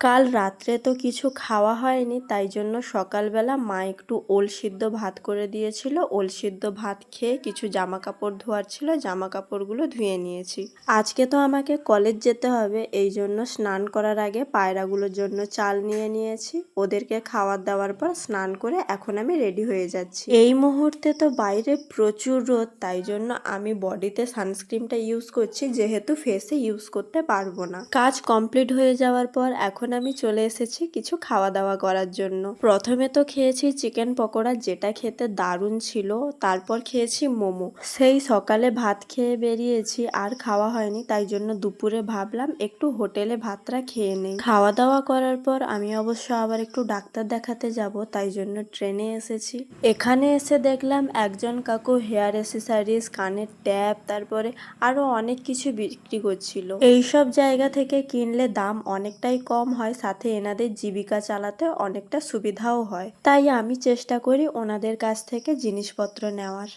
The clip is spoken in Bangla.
কাল রাত্রে তো কিছু খাওয়া হয়নি, তাই জন্য সকালবেলা মা একটু ওল সিদ্ধ ভাত করে দিয়েছিল। ওল সিদ্ধ ভাত খেয়ে কিছু জামা কাপড় ধোয়ার ছিল জামা কাপড়গুলো ধুয়ে নিয়েছি। আজকে তো আমাকে কলেজ যেতে হবে, এই জন্য স্নান করার আগে পায়রাগুলোর জন্য চাল নিয়ে নিয়েছি। ওদেরকে খাওয়ার দাওয়ার পর স্নান করে এখন আমি রেডি হয়ে যাচ্ছি। এই মুহূর্তে তো বাইরে প্রচুর রোদ, তাই জন্য আমি বডিতে সানস্ক্রিনটা ইউজ করছি, যেহেতু ফেসে ইউজ করতে পারব না। কাজ কমপ্লিট হয়ে যাওয়ার পর এখন আমি চলে এসেছি কিছু খাওয়া দাওয়া করার জন্য। প্রথমে তো খেয়েছি চিকেন পকোড়া, যেটা খেতে দারুণ ছিল। তারপর খেয়েছি মোমো। সেই সকালে ভাত খেয়ে বেরিয়েছি, আর খাওয়া হয়নি, তাই জন্য দুপুরে ভাবলাম একটু হোটেলে ভাতটা খেয়ে নেই। খাওয়া দাওয়া করার পর আমি অবশ্য আবার একটু ডাক্তার দেখাতে যাব, তাই জন্য ট্রেনে এসেছি। এখানে এসে দেখলাম একজন কাকু হেয়ার অ্যাসেসারিজ, কানের ট্যাপ, তারপরে আরও অনেক কিছু বিক্রি করছিল। এইসব জায়গা থেকে কিনলে দাম অনেকটাই কম হয়, সাথে এনাদের জীবিকা চালাতে অনেকটা সুবিধাও হয়। তাই আমি চেষ্টা করি ওনাদের কাছ থেকে জিনিসপত্র নেওয়ার।